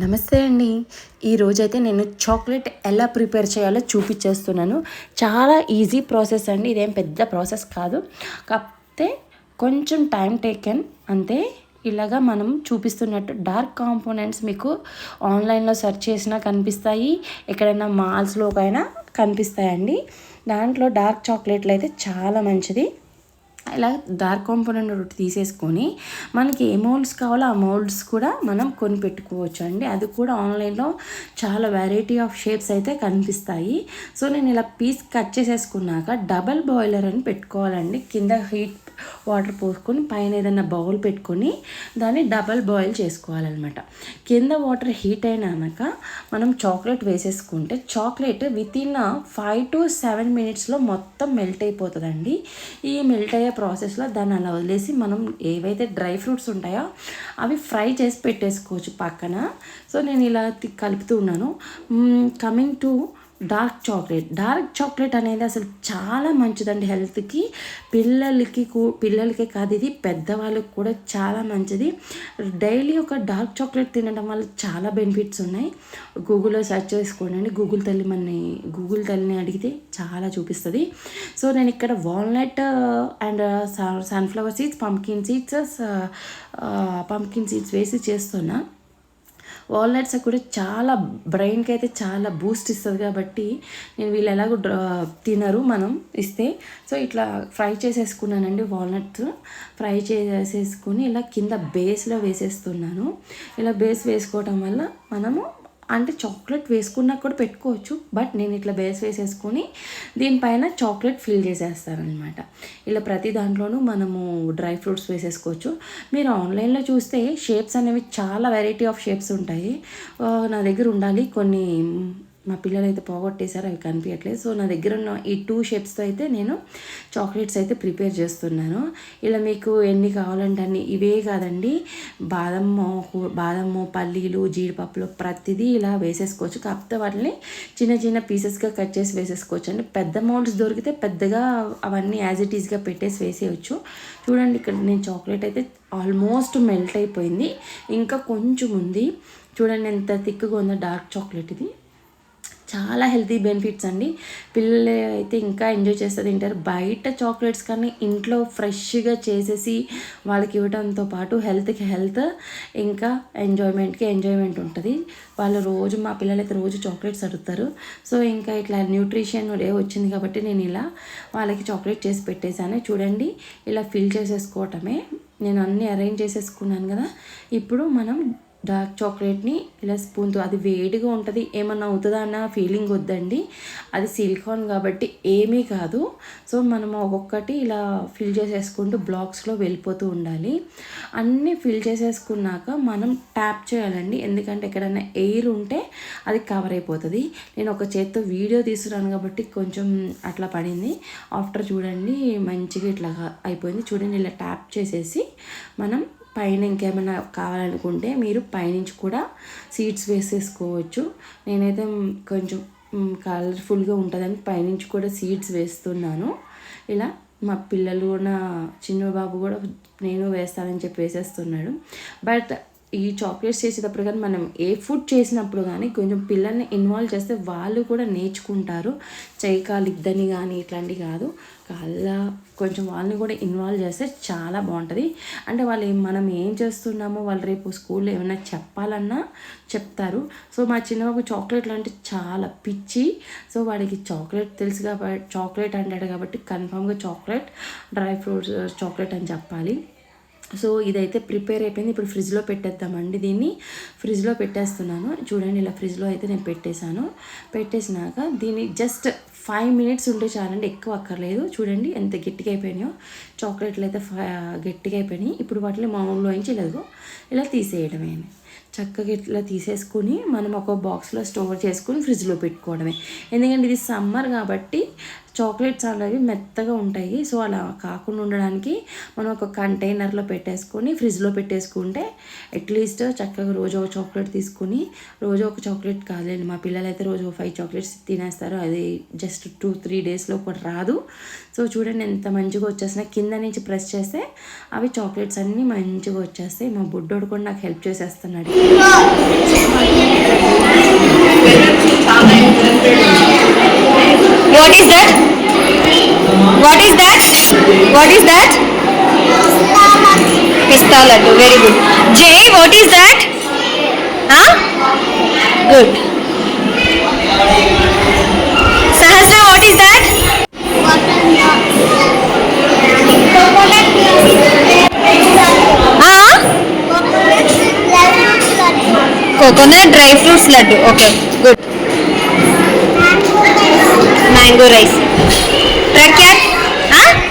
నమస్తే అండి. ఈరోజైతే నేను చాక్లెట్ ఎలా ప్రిపేర్ చేయాలో చూపించేస్తున్నాను చాలా ఈజీ ప్రాసెస్ అండి. ఇదేం పెద్ద ప్రాసెస్ కాదు. కాకపోతే కొంచెం టైం టేకెన్. అంతే ఇలాగా మనం చూపిస్తున్నట్టు డార్క్ కాంపోనెంట్స్ మీకు ఆన్లైన్లో సెర్చ్ చేసినా కనిపిస్తాయి. ఎక్కడైనా మాల్స్లోకైనా కనిపిస్తాయండి. దాంట్లో డార్క్ చాక్లెట్లు అయితే చాలా మంచిది. ఇలా డార్క్ కాంపోనెంట్ ఒకటి తీసేసుకొని మనకి ఏ మోల్డ్స్ కావాలో ఆ మోల్డ్స్ కూడా మనం కొని పెట్టుకోవచ్చు అండి అది కూడా ఆన్లైన్లో చాలా వెరైటీ ఆఫ్ షేప్స్ అయితే కనిపిస్తాయి. సో నేను ఇలా పీస్ కట్ చేసేసుకున్నాక డబల్ బాయిలర్ అని పెట్టుకోవాలండి. కింద హీట్ వాటర్ పోసుకొని పైన ఏదైనా బౌల్ పెట్టుకొని దాన్ని డబల్ బాయిల్ చేసుకోవాలన్నమాట. కింద వాటర్ హీట్ అయినాక మనం చాక్లెట్ వేసేసుకుంటే chocolate within five to seven మినిట్స్లో మొత్తం మెల్ట్ అయిపోతుందండి. ఈ మెల్ట్ అయ్యే ప్రాసెస్లో దాన్ని అలా వదిలేసి మనం ఏవైతే డ్రై ఫ్రూట్స్ ఉంటాయో అవి ఫ్రై చేసి పెట్టేసుకోవచ్చు పక్కన. సో నేను ఇలా తి- కలుపుతూ ఉన్నాను. Coming to dark chocolate. Dark chocolate అనేది అసలు చాలా మంచిదండి హెల్త్కి. పిల్లలకి పిల్లలకే కాదు ఇది పెద్దవాళ్ళకి కూడా చాలా మంచిది. డైలీ ఒక డార్క్ చాక్లెట్ తినడం వల్ల చాలా బెనిఫిట్స్ ఉన్నాయి. గూగుల్లో సెర్చ్ చేసుకోండి గూగుల్ తల్లి మనని గూగుల్ తల్లిని అడిగితే చాలా చూపిస్తుంది. సో నేను ఇక్కడ walnut and sunflower seeds pumpkin seeds pumpkin seeds వేసి చేస్తున్నా. వాల్నట్స్ కూడా చాలా బ్రెయిన్కి అయితే చాలా బూస్ట్ ఇస్తుంది కాబట్టి నేను వీళ్ళు ఎలాగో డ్రా తినరు మనం ఇస్తే. సో ఇట్లా ఫ్రై చేసేసుకున్నానండి వాల్నట్స్. ఫ్రై చేసేసుకుని ఇలా కింద బేస్లో వేసేస్తున్నాను. ఇలా బేస్ వేసుకోవటం వల్ల మనము అంటే చాక్లెట్ వేసుకున్నా కూడా పెట్టుకోవచ్చు బట్ నేను ఇట్లా బేస్ వేసేసుకొని దీనిపైన చాక్లెట్ ఫిల్ చేసేస్తానమాట ఇలా ప్రతి దాంట్లోనూ మనము డ్రై ఫ్రూట్స్ వేసేసుకోవచ్చు. మీరు ఆన్లైన్లో చూస్తే షేప్స్ అనేవి చాలా వెరైటీ ఆఫ్ షేప్స్ ఉంటాయి. నా దగ్గర ఉండాలి కొన్ని మా పిల్లలు అయితే పోగొట్టేశారు అవి కనిపించట్లేదు. సో నా దగ్గర ఉన్న ఈ టూ షేప్స్తో అయితే నేను చాక్లెట్స్ అయితే ప్రిపేర్ చేస్తున్నాను. ఇలా మీకు ఎన్ని కావాలంటే అన్ని ఇవే కాదండి. బాదము బాదము పల్లీలు జీడిపప్పులు ప్రతిదీ ఇలా వేసేసుకోవచ్చు. కాకపోతే వాటిని చిన్న చిన్న పీసెస్గా కట్ చేసి వేసేసుకోవచ్చు. అండి పెద్ద అమౌంట్స్ దొరికితే పెద్దగా అవన్నీ యాజ్ ఇట్ ఈస్గా పెట్టేసి వేసేయచ్చు. చూడండి ఇక్కడ నేను చాక్లెట్ అయితే ఆల్మోస్ట్ మెల్ట్ అయిపోయింది. ఇంకా కొంచెం ఉంది. చూడండి ఎంత థిక్గా ఉందో డార్క్ చాక్లెట్ ఇది. చాలా హెల్తీ బెనిఫిట్స్ అండి. పిల్లలు అయితే ఇంకా ఎంజాయ్ చేస్తూ తింటారు. బయట చాక్లెట్స్ కానీ ఇంట్లో ఫ్రెష్గా చేసేసి వాళ్ళకి ఇవ్వడంతో పాటు హెల్త్కి హెల్త్ ఇంకా ఎంజాయ్మెంట్కి ఎంజాయ్మెంట్ ఉంటుంది. వాళ్ళు రోజు మా పిల్లలు అయితే రోజు చాక్లెట్స్ అడుగుతారు. సో ఇంకా ఇట్లా న్యూట్రిషన్ డే వచ్చింది కాబట్టి నేను ఇలా వాళ్ళకి చాక్లెట్ చేసి పెట్టేశాను. చూడండి ఇలా ఫిల్ చేసేసుకోవటమే. నేను అన్నీ అరేంజ్ చేసేసుకున్నాను కదా. ఇప్పుడు మనం డార్క్ చాక్లెట్ని ఇలా స్పూన్తో అది వేడిగా ఉంటుంది ఏమన్నా అవుతుందా అన్న ఫీలింగ్ వద్దండి. అది సిలికాన్ కాబట్టి ఏమీ కాదు. సో మనం ఒక్కొక్కటి ఇలా ఫిల్ చేసేసుకుంటూ బ్లాక్స్లో వెళ్ళిపోతూ ఉండాలి. అన్నీ ఫిల్ చేసేసుకున్నాక మనం ట్యాప్ చేయాలండి. ఎందుకంటే ఎక్కడైనా ఎయిర్ ఉంటే అది కవర్ అయిపోతుంది. నేను ఒక చేత్తో వీడియో తీస్తున్నాను కాబట్టి కొంచెం అట్లా పడింది. ఆఫ్టర్ చూడండి మంచిగా ఇట్లా అయిపోయింది. చూడండి ఇలా ట్యాప్ చేసేసి మనం పైన ఇంకేమైనా కావాలనుకుంటే మీరు పైనుంచి కూడా సీడ్స్ వేసేసుకోవచ్చు. నేనైతే కొంచెం కలర్ఫుల్గా ఉంటుందని పైనుంచి కూడా సీడ్స్ వేస్తున్నాను. ఇలా మా పిల్లలు నా చిన్న బాబు కూడా నేను వేస్తానని చెప్పి వేసేస్తున్నాడు. బట్ ఈ చాక్లెట్స్ చేసేటప్పుడు కానీ మనం ఏ ఫుడ్ చేసినప్పుడు కానీ కొంచెం పిల్లల్ని ఇన్వాల్వ్ చేస్తే వాళ్ళు కూడా నేర్చుకుంటారు. చేయి కానీ ఇట్లాంటివి కాదు. అలా కొంచెం వాళ్ళని కూడా ఇన్వాల్వ్ చేస్తే చాలా బాగుంటుంది. అంటే వాళ్ళు మనం ఏం చేస్తున్నామో వాళ్ళు రేపు స్కూల్లో ఏమైనా చెప్పాలన్నా చెప్తారు. సో మా చిన్నవాకు చాక్లెట్లు అంటే చాలా పిచ్చి. సో వాడికి చాక్లెట్ తెలుసు కాబట్టి చాక్లెట్ అంటాడు కాబట్టి కన్ఫామ్గా చాక్లెట్ డ్రై ఫ్రూట్స్ చాక్లెట్ అని చెప్పాలి. సో ఇదైతే ప్రిపేర్ అయిపోయింది. ఇప్పుడు ఫ్రిడ్జ్లో పెట్టేద్దామండి దీన్ని. ఫ్రిడ్జ్లో పెట్టేస్తున్నాను. చూడండి ఇలా ఫ్రిడ్జ్లో అయితే నేను పెట్టేశాను. పెట్టేసినాక దీన్ని జస్ట్ ఫైవ్ మినిట్స్ ఉంటే చాలండి ఎక్కువ అక్కర్లేదు. చూడండి ఎంత గట్టిగా అయిపోయినాయో. చాక్లెట్లు అయితే ఫ- గట్టిగా అయిపోయినాయి. ఇప్పుడు వాటిని మామూలులోంచి లేదు ఇలా తీసేయడమే చక్కగా ఇట్లా తీసేసుకుని మనం ఒక బాక్స్లో స్టోర్ చేసుకుని ఫ్రిడ్జ్లో పెట్టుకోవడమే. ఎందుకంటే ఇది సమ్మర్ కాబట్టి చాక్లెట్స్ అనేవి మెత్తగా ఉంటాయి. సో అలా కాకుండా ఉండడానికి మనం ఒక కంటైనర్లో పెట్టేసుకొని ఫ్రిడ్జ్లో పెట్టేసుకుంటే అట్లీస్ట్ చక్కగా రోజు ఒక చాక్లెట్ తీసుకుని రోజు ఒక చాక్లెట్ కాదులేండి. మా పిల్లలైతే రోజు ఫైవ్ చాక్లెట్స్ తినేస్తారు. అది జస్ట్ టూ త్రీ డేస్లో కూడా రాదు. సో చూడండి ఎంత మంచిగా వచ్చేసినా కింద నుంచి ప్రెస్ చేస్తే అవి చాక్లెట్స్ అన్నీ మంచిగా వచ్చేస్తాయి. మా బుడ్డోడు కూడా నాకు హెల్ప్ చేసేస్తున్నాడు. What is that? What is that? What is that? Pista laddu. Very good. Jay, what is that? Huh? Good. Sahasra, what is that? Huh? Coconut dry fruits mango rice. Pra que? Ah?